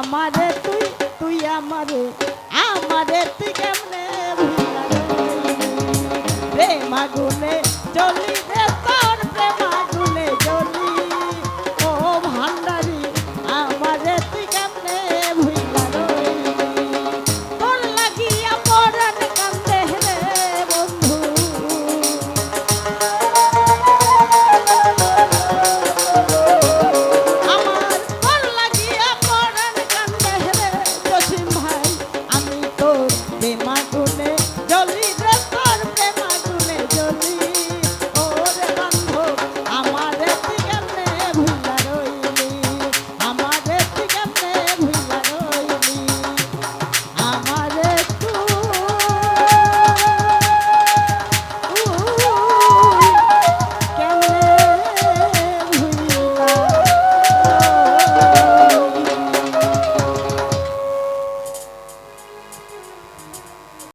আমারে তুই তুই আমারে আমারে তুই কেমনে রে মাগুনে চলি রে